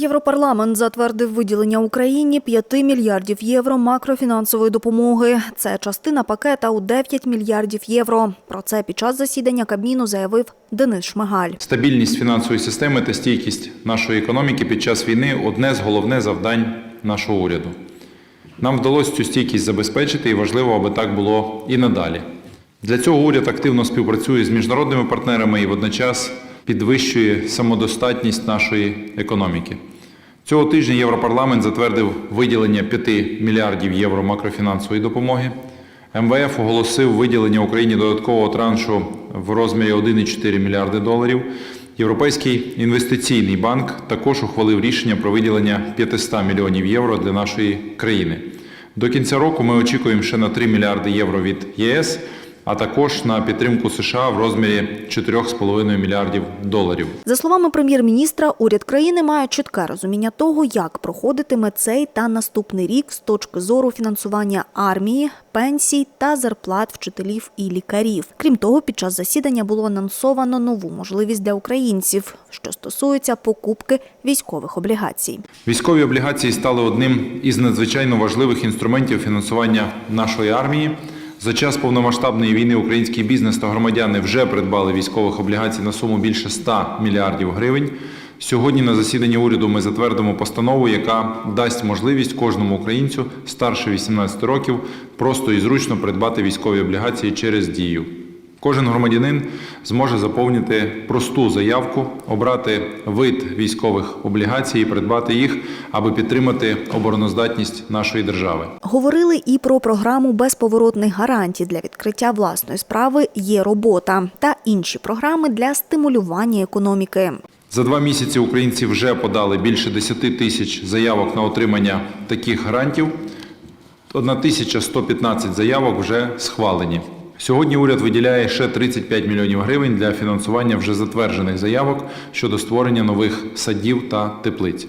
Європарламент затвердив виділення Україні 5 мільярдів євро макрофінансової допомоги. Це частина пакета у 9 мільярдів євро. Про це під час засідання Кабміну заявив Денис Шмигаль. Стабільність фінансової системи та стійкість нашої економіки під час війни одне з головних завдань нашого уряду. Нам вдалося цю стійкість забезпечити, і важливо, аби так було і надалі. Для цього уряд активно співпрацює з міжнародними партнерами і водночас підвищує самодостатність нашої економіки. Цього тижня Європарламент затвердив виділення 5 мільярдів євро макрофінансової допомоги. МВФ оголосив виділення Україні додаткового траншу в розмірі 1,4 мільярди доларів. Європейський інвестиційний банк також ухвалив рішення про виділення 500 мільйонів євро для нашої країни. До кінця року ми очікуємо ще на 3 мільярди євро від ЄС, а також на підтримку США в розмірі 4,5 мільярдів доларів. За словами прем'єр-міністра, уряд країни має чітке розуміння того, як проходитиме цей та наступний рік з точки зору фінансування армії, пенсій та зарплат вчителів і лікарів. Крім того, під час засідання було анонсовано нову можливість для українців, що стосується покупки військових облігацій. Військові облігації стали одним із надзвичайно важливих інструментів фінансування нашої армії. За час повномасштабної війни український бізнес та громадяни вже придбали військових облігацій на суму більше 100 мільярдів гривень. Сьогодні на засіданні уряду ми затвердимо постанову, яка дасть можливість кожному українцю старше 18 років просто і зручно придбати військові облігації через дію. Кожен громадянин зможе заповнити просту заявку, обрати вид військових облігацій і придбати їх, аби підтримати обороноздатність нашої держави. Говорили і про програму безповоротних гарантій для відкриття власної справи є робота та інші програми для стимулювання економіки. За два місяці українці вже подали більше 10 тисяч заявок на отримання таких грантів. 1115 заявок вже схвалені. Сьогодні уряд виділяє ще 35 мільйонів гривень для фінансування вже затверджених заявок щодо створення нових садів та теплиць.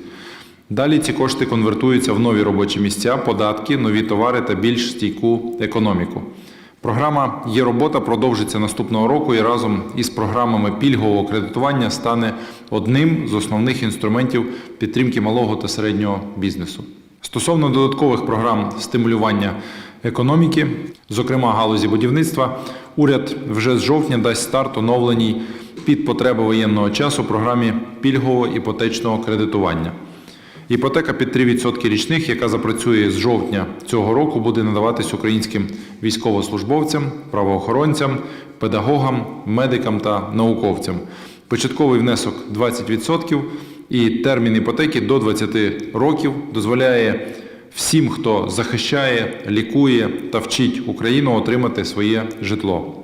Далі ці кошти конвертуються в нові робочі місця, податки, нові товари та більш стійку економіку. Програма Є робота продовжиться наступного року і разом із програмами пільгового кредитування стане одним з основних інструментів підтримки малого та середнього бізнесу. Стосовно додаткових програм стимулювання економіки, зокрема галузі будівництва, уряд вже з жовтня дасть старт оновленій під потреби воєнного часу програмі пільгового іпотечного кредитування. Іпотека під 3% річних, яка запрацює з жовтня цього року, буде надаватись українським військовослужбовцям, правоохоронцям, педагогам, медикам та науковцям. Початковий внесок 20% і термін іпотеки до 20 років дозволяє всім, хто захищає, лікує та вчить Україну отримати своє житло.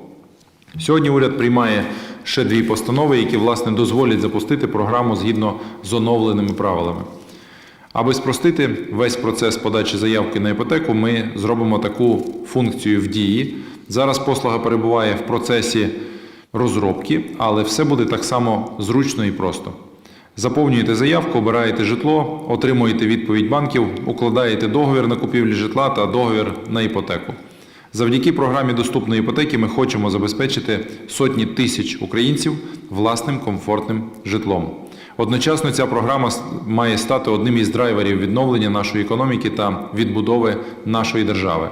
Сьогодні уряд приймає ще дві постанови, які власне дозволять запустити програму згідно з оновленими правилами. Аби спростити весь процес подачі заявки на іпотеку, ми зробимо таку функцію в дії. Зараз послуга перебуває в процесі розробки, але все буде так само зручно і просто. Заповнюєте заявку, обираєте житло, отримуєте відповідь банків, укладаєте договір на купівлю житла та договір на іпотеку. Завдяки програмі доступної іпотеки ми хочемо забезпечити сотні тисяч українців власним комфортним житлом. Одночасно ця програма має стати одним із драйверів відновлення нашої економіки та відбудови нашої держави.